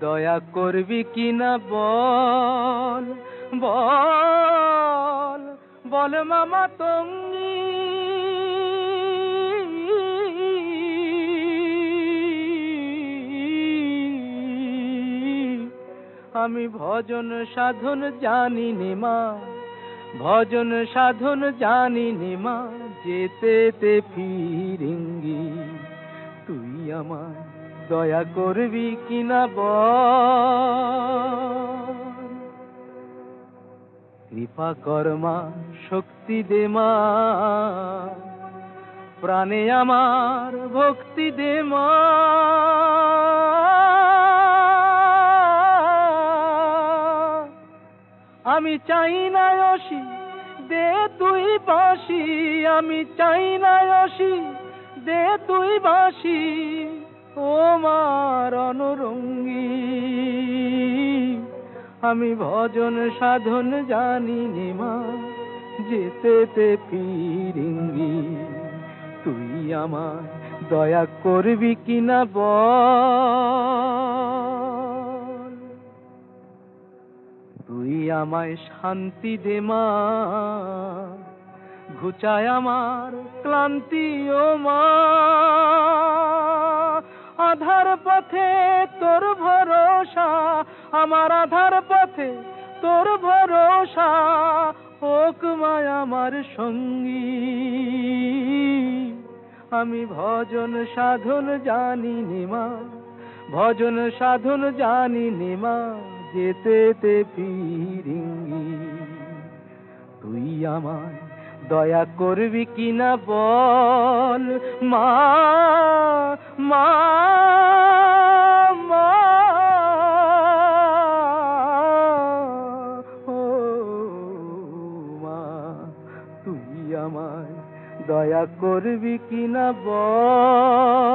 দয়া করবি কিনা বল বল বল মামা তঙ্গি। আমি ভজন সাধন জানি নে মা, ভজন সাধন জানি নে মা, যেতে ফিরিঙ্গি, তুই আমায় দয়া করবি কিনা কৃপা কর্মা শক্তি দে মা। প্রাণে আমার ভক্তি দে মা। আমি চাই না অসি, দে তুই বাঁশি। আমি চাই না অসি, দে তুই বাঁশি। ও মার অনুরঙ্গী। আমি ভজন সাধন জানি নে মা, যেতে তে ফিরিঙ্গি। তুই আমার দয়া করবি কিনা বল। তুই আমায় শান্তি দে মা, ঘুচায় আমার ক্লান্তি ও মা। আধার পথে তোর ভরসা, আমার আধার পথে তোর ভরসা, হোক মায় আমার সঙ্গী। আমি ভজন সাধন জানি নিমা ভজন সাধন জানি নিমা যেতে তে ফিরিঙ্গি। তুই আমায় দয়া করবি কিনা বল? মা মা মা। মা তুই আমায় দয়া করবি কিনা বল?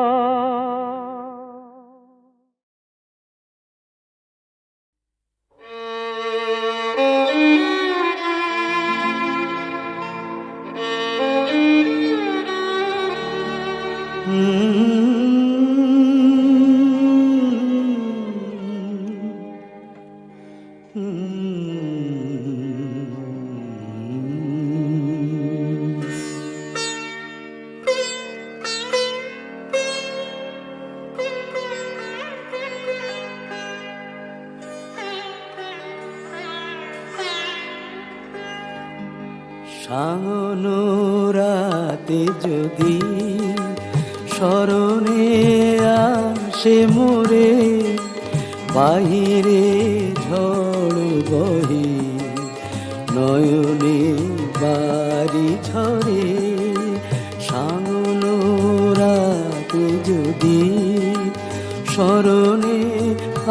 স্মরণে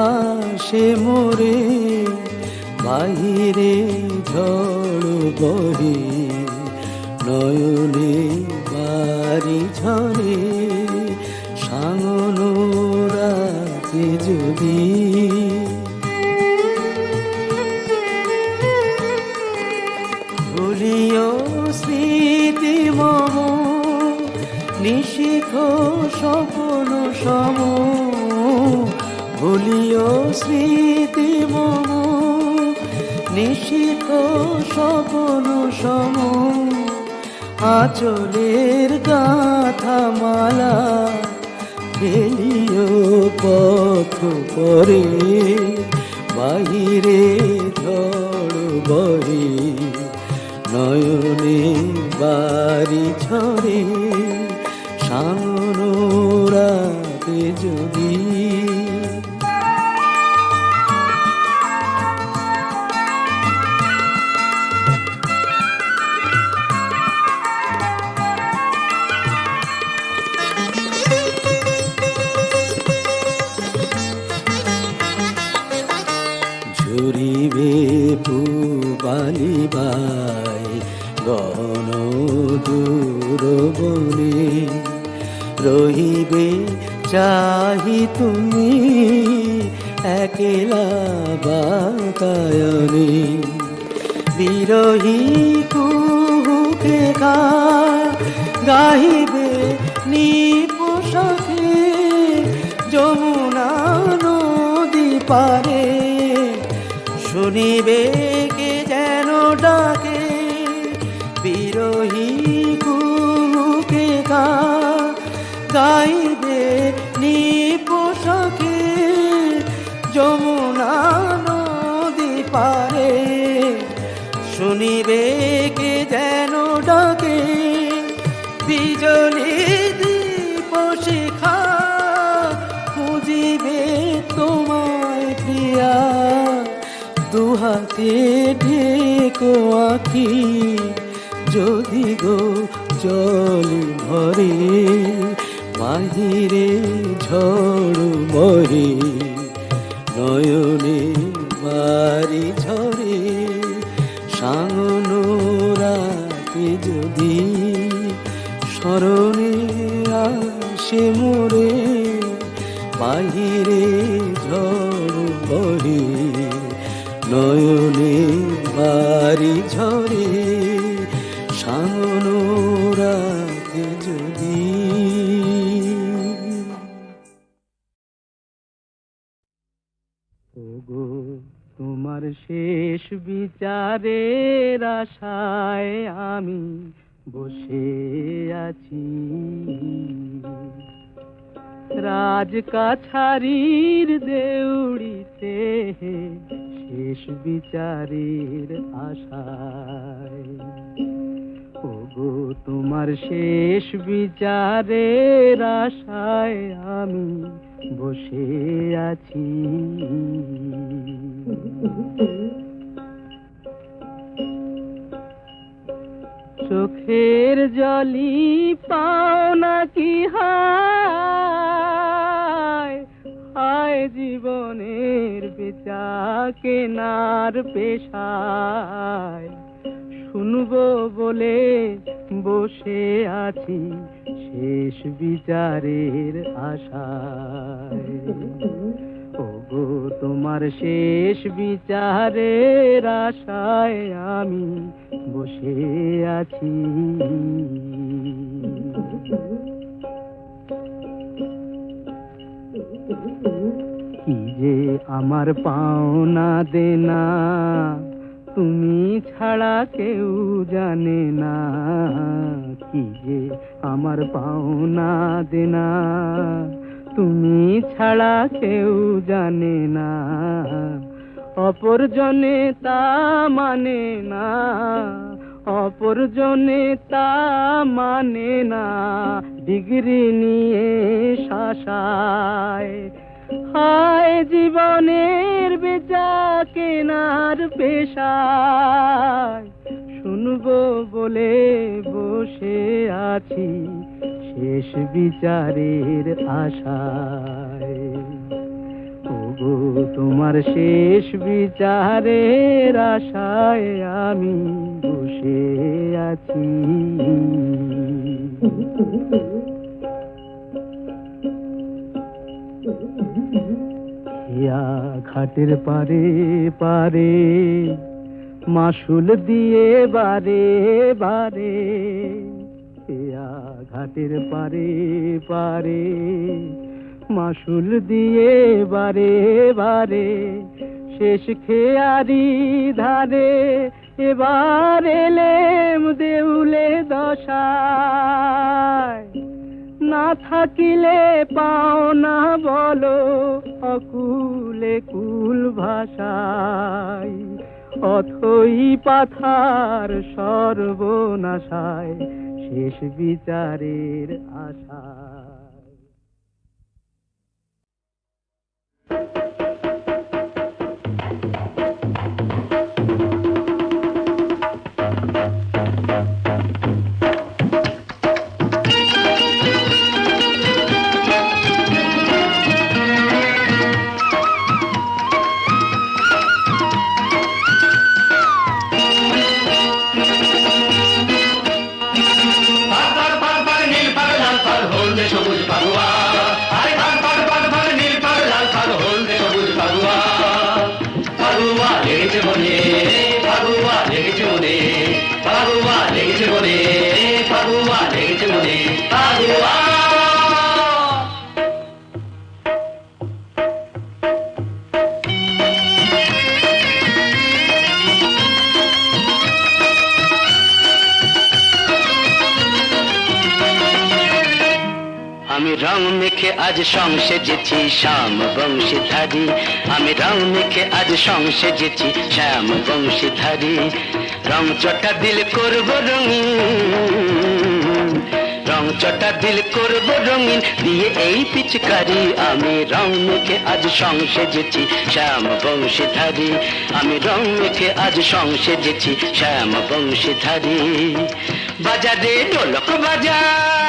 আসে মোরে বাহিরে ঝড় বহে নয়নে বাড়ি ঝরে সাঙন রাতে যদি ভুলিও স্মৃতি মন নিশিত স্বপন সম। আচলের গাথা মালা বেলিও পথ পরে বাহিরে যমুনা নদী পারে, শুনিবে কে যেন ডাকে, বিরহী কুহুকে গা, গাইবে নিপোষকে। যমুনা নদী পারে, শুনিবে কে দুহাতে ঢেকো যদি গো জল ভরে, বাহিরে ঝড় মরে, নয়নে বাড়ি ঝরে, সাঙন রাতে যদি স্মরণে আসে মোরে, বাহিরে ঝড় নয়নে বাড়ি ঝরে সাঙন রাতে যদি তোমার শেষ বিচারের আশায় আমি বসে আছি। রাজ কাছারির দেউড়িতে শেষ বিচারের আশায়। ওগো, তোমার শেষ বিচারের আশায় আমি বসে আছি। চোখের জলি পাও নাকি হায়? কেনার পেশায়। শুনব বলে বসে আছি শেষ বিচারের আশায়। ওগো, তোমার শেষ বিচারের আশায় আমি বসে আছি। যে আমার পাওনা দেনা, তুমি ছাড়া কেউ জানে না। কি যে আমার পাওনা দেনা, তুমি ছাড়া কেউ জানে না। অপরজনে তা মানে না, অপরজনে তা মানে না। ডিগ্রি নিয়ে শাসায় হায় জীবনের বেচা কেনার পেশায়। শুনব বলে বসে আছি শেষ বিচারের আশায়। তোমার শেষ বিচারের আশায় আমি বসে আছি। ইয়া ঘাটের পারে পারে মাসুল দিয়ে বারে বারে ঘাটের পারে পারে মাসুল দিয়ে বারে বারে, শেষ খেয়ারি ধারে এবার এলেম দেউলে দশায়। না থাকিলে পাও না বলো অকুলে কুল ভাষায় অথই পাথার সর্বনাশায় শেষ বিচারের আশায়। শ্যাম বংশীধারী। আমি রং মেখে আজ সংসেজেছি শ্যাম বংশীধারী। রং চটা দিল করব রঙিন। রং চটা দিল করব রঙিন, দিয়ে এই পিচকারি। আমি রং মেখে আজ সংসেজেছি শ্যাম বংশীধারী। আমি রং মেখে আজ সংসেজেছি শ্যাম বংশীধারী। বাজারে ঢোলক বাজা।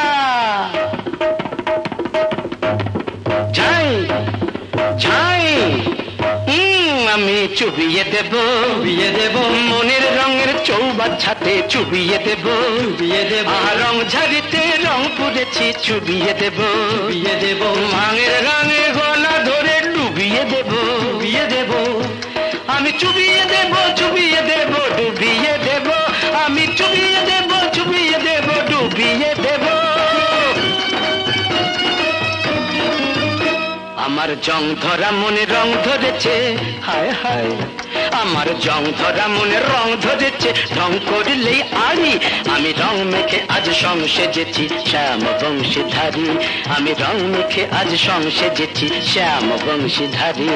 আমি চুবিয়ে দেব। চুবিয়ে দেব। মনের রঙের চৌবাচ্চাতে চুবিয়ে দেব। চুবিয়ে দেব। রং ঝাড়িতে রং পুড়েছি চুবিয়ে দেব। চুবিয়ে দেব। মাঙের রঙে গলা ধরে ডুবিয়ে দেব। ডুবিয়ে দেব। আমি চুবিয়ে দেব চুবিয়ে দেব ডুবিয়ে দেব। আমি আমার জং ধরা মনে রং ধরেছে। হায় হায়, আমার জং ধরা মনে রং ধরেছে। রং করলেই আড়ি আমি রং মেখে আজ সং সেজেছি শ্যাম বংশীধারী। আমি রং মেখে আজ সং সেজেছি শ্যাম বংশীধারী।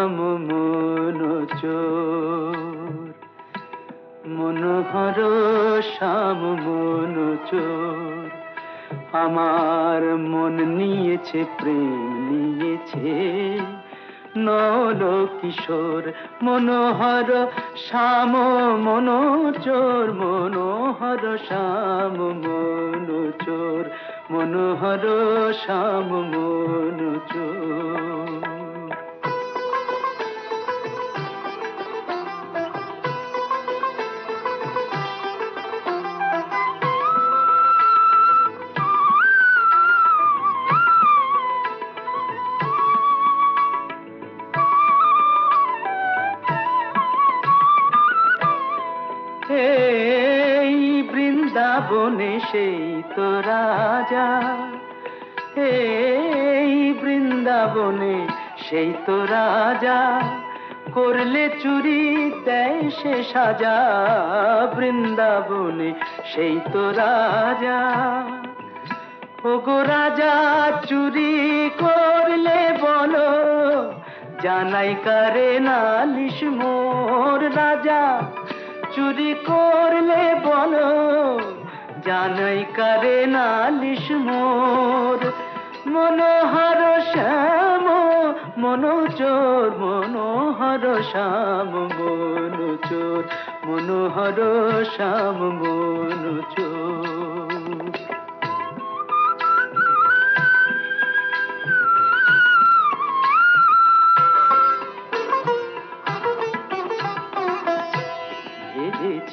শ্যাম মনোচোর মনোহর শ্যাম মনোচোর আমার মন নিয়েছে, প্রেম নিয়েছে। নল কিশোর মনোহর শ্যাম মনোচোর মনোহর শ্যাম মনোচোর মনোহর শ্যাম মনোচোর বৃন্দাবনে সেই তো রাজা। এই বৃন্দাবনে সেই তো রাজা। করলে চুরি, দেয় সে সাজা। বৃন্দাবনে সেই তো রাজা। ওগো রাজা, চুরি করলে বলো। জানাই কারে নালিশ মোর রাজা। চুরি করলে বলো। জানাই কারে নালিশ মোর। মনোহর শ্যাম মনোচোর মনোহর শ্যাম মনোচোর মনোহর শ্যাম মনোচোর।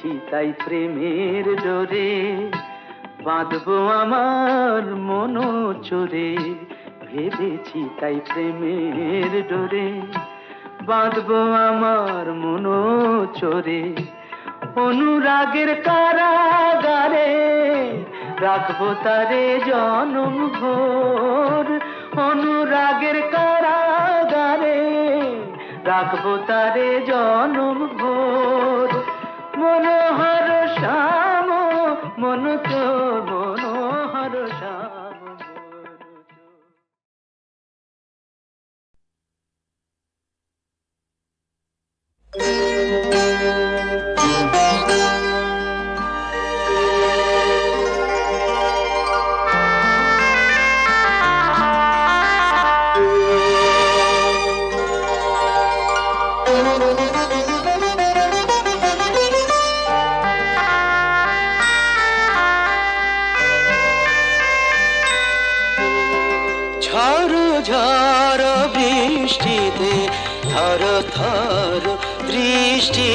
ভেবেছি তাই প্রেমের ডোরে বাঁধবো আমার মনো চোরে। ভেবেছি তাই প্রেমের ডোরে বাঁধবো আমার মনো চোরে। অনুরাগের কারাগারে রাখব তারে জনম ভোর। অনুরাগের কারাগারে রাখব তারে জনম ভোর। শ্যাম মন চোর থর থর দৃষ্টি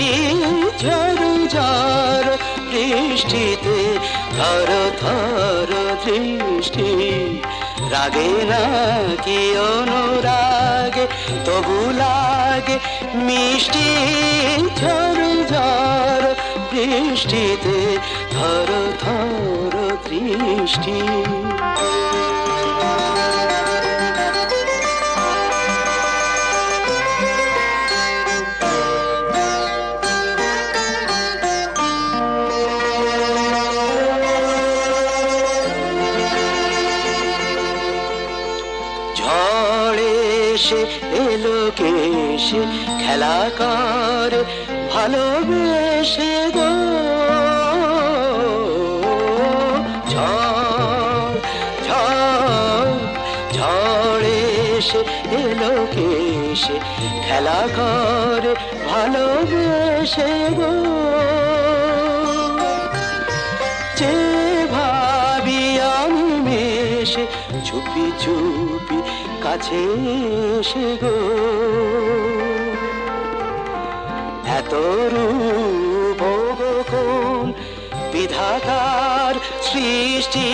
ঝড় ঝড় বৃষ্টিতে থর থর দৃষ্টি। রাগে না কি অনুরাগে, তবু লাগে মিষ্টি ঝড় ঝড় বৃষ্টিতে থর থর দৃষ্টি। এসে এলো কেসে খেলা ভালোবেসে গো। এসে এলো কেসে খেলা কর, ভালোবেসে গো। যে ভাবি আমি মেশে, চুপি চুপি কাছে এসে গো। এত রূপ কোন বিধাতার সৃষ্টি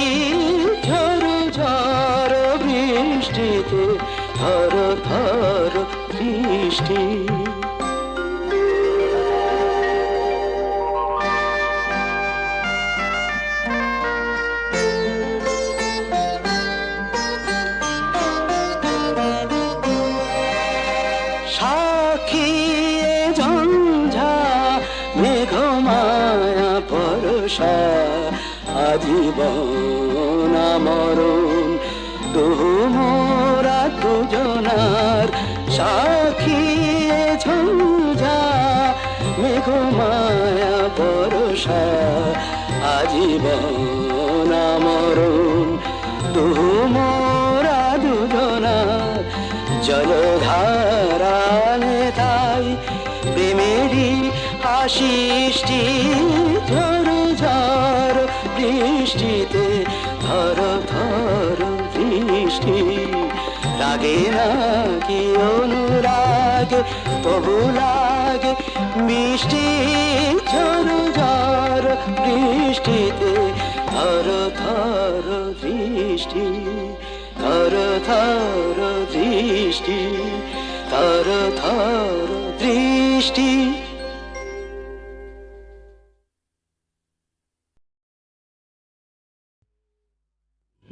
ঝড় ঝড় বৃষ্টিতে ধর ধর বৃষ্টি। আজীবন মরণ তোমরা দুজনার সাক্ষী ঝঞ্ঝা, মেঘমায়া পরশা আজীবন মরণ তোমরা দুজনার জলধারানে তাই প্রেমেরই আশিষ্টি বৃষ্টি না কি অনুরাগ, তবু লাগে মিষ্টি ঝড় ঝড় বৃষ্টিতে। ধর ধর বৃষ্টি থর থর দৃষ্টি থর থর দৃষ্টি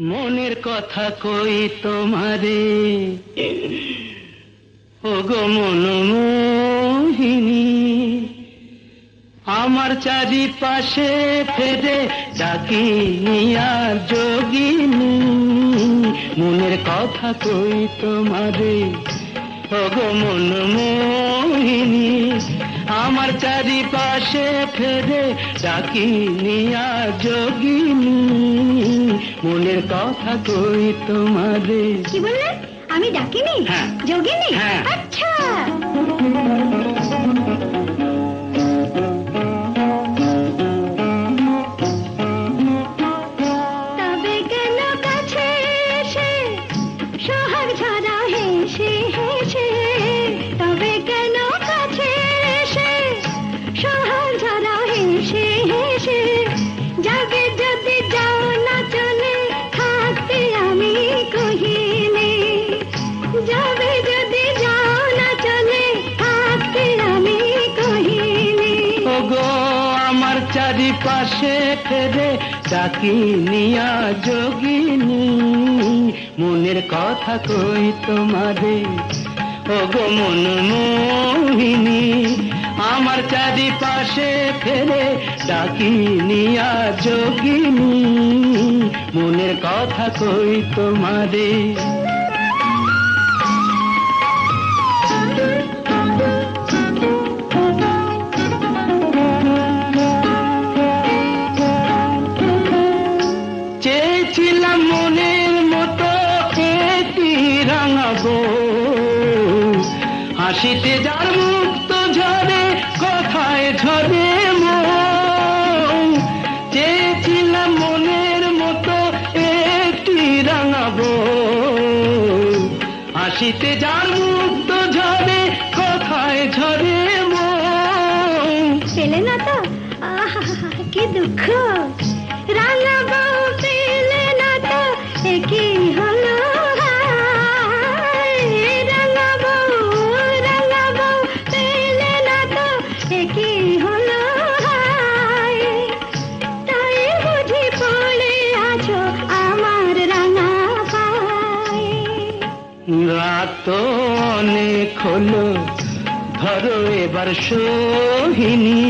মনের কথা কই তোমারে? ও গো মনমোহিনী, আমার চারিপাশে ফেরে ডাকি আর যোগিনী, মনের কথা কই তোমারে? ওগো মন মোহিনী আমার চারিপাশে ফেরে ডাকি আর যোগিনী। মনের কথা কই তোমারে কি বললে? আমি ডাকিনি? হ্যাঁ। যোগিনী? হ্যাঁ। আচ্ছা। ফেরে ডাকি নিয়া যোগিনী, মনের কথা কই তোমারে? ও গো মন মোহিনী আমার চারিপাশে ফেলে ডাকি নিয়া যোগিনী, মনের কথা কই তোমারে? হলো ধরো এবার সোহিনী।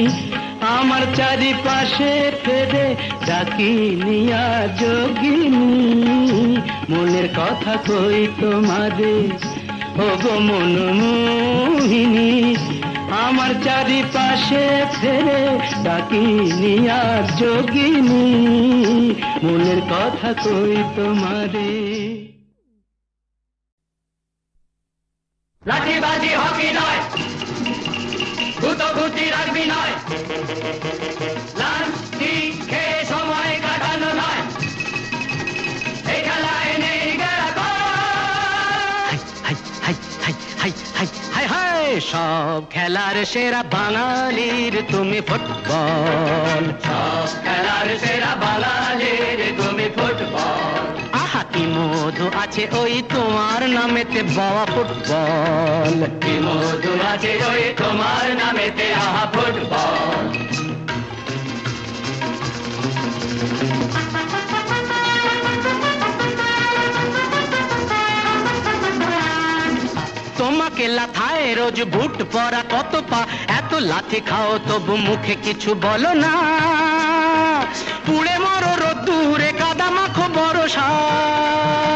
আমার চারিপাশে ফেরে ডাকি নিয়া যোগিনী। মনের কথা কই তোমারে ও গো মন মোহিনী আমার চারিপাশে ফেরে ডাকি নিয়া যোগিনী। মনের কথা কই তোমারে সব খেলার সেরা বাঙালির তুমি ফুটবল। সব খেলার সেরা বাঙালির তুমি ফুটবল। আহা কি মধু আছে ওই তোমার নামেতে বাবা ফুটবল। কি মধু আছে ওই তোমার নামেতে আহা ফুটবল। লাথায় রোজ বুট পরা কত পা। এত লাথি খাও, তবু মুখে কিছু বলো না। পুড়ে মরো রোদ্দুরে, কাদা মাখো বড় পুড়ে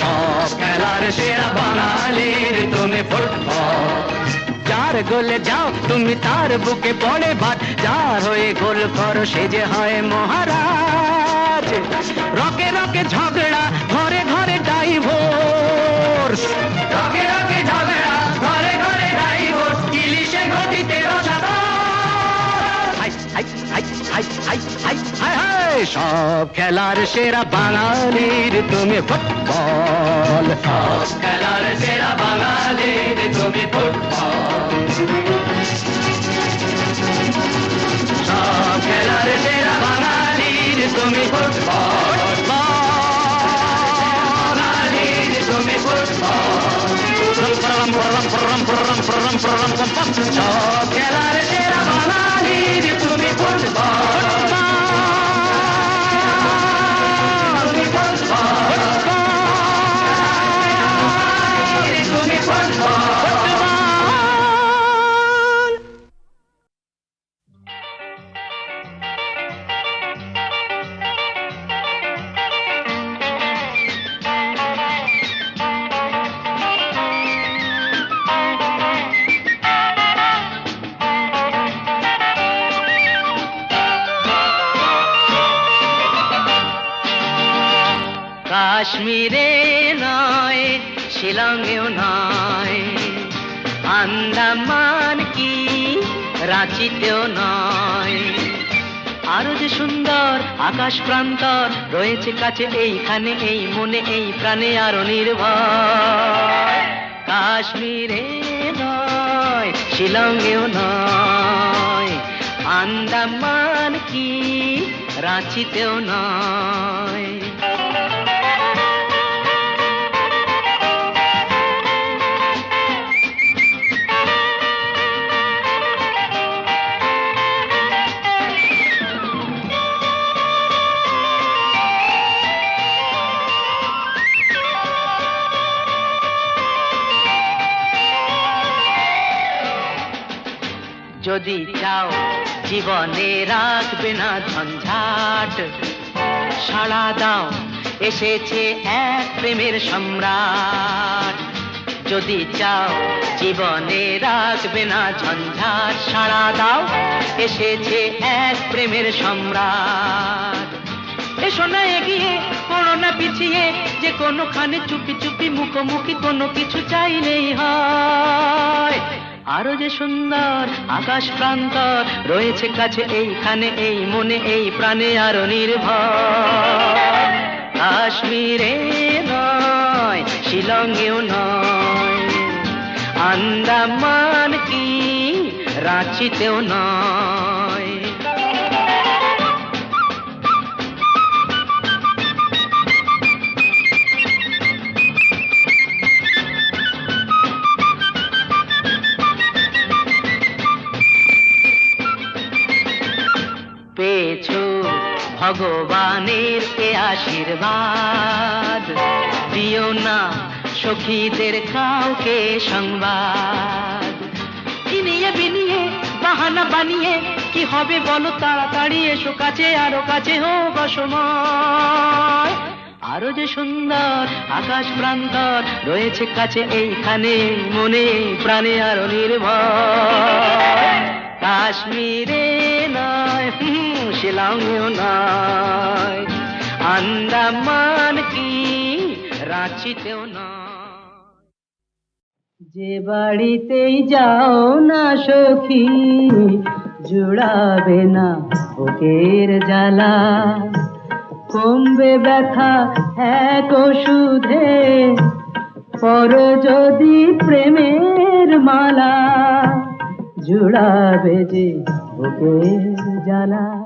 খেলার সেরা বাঙালির তুমি ফুটবল। যার গোলে যাও, তুমি তার বুকে পড়ে ভাত। যার হয়ে গোল করো, সে যে হয় মহারাজ। রকে রকে ঝগড়া সব খেলার সেরা বাঙালির তুমি ফুটবল। সব খেলার সেরা বাঙালির তুমি ফুটবল। সব খেলার সেরা বাঙালির তুমি ফুটবল তুমি ফুটবল সব খেলার প্রান্তর রয়েছে কাছে এইখানে, এই মনে, এই প্রাণে আরও নির্ভর। কাশ্মীরে নয়, শিলংয়েও নয়, আন্দামান কি, রাঁচিতেও নয়। যদি চাও জীবনে রাখবে না ঝঞ্ঝাট, সাড়া দাও, এসেছে এক প্রেমের সম্রাট। যদি চাও জীবনে রাখবে না ঝঞ্ঝাট, সাড়া দাও, এসেছে এক প্রেমের সম্রাট। এসো না এগিয়ে, পড়ো না পিছিয়ে, যে কোনোখানে চুপি চুপি মুখোমুখি কোনো কিছু চাইলেই হয়। আরও যে সুন্দর আকাশ প্রান্তর রয়েছে কাছে এইখানে, এই মনে, এই প্রাণে আরও নির্ভর। কাশ্মীরে নয়, শিলংয়েও নয়, আন্দামান কি, রাঁচিতেও নয়। ভগবানের এ আশীর্বাদ। দিও না সখীদের কাউকে সংবাদ। কিনিয়ে বিনিয়ে, বাহানা বানিয়ে, কি হবে বলো তাড়াতাড়ি, এসো কাছে, আরও কাছে হোক অসময় আরও যে সুন্দর আকাশ প্রান্তর রয়েছে কাছে, এইখানে মনে, প্রাণে আরও নির্ভর। কাশ্মীরে নয় হুম, শিলংয়েও নয় আন্দামান কি রাঁচিতেও নয় যে বাড়িতেই যাও না সখী জুড়াবে না বুকের জ্বালা। কমবে ব্যথা এক ওষুধে পর যদি প্রেমের মালা জুড়াবে যে বুকের জ্বালা।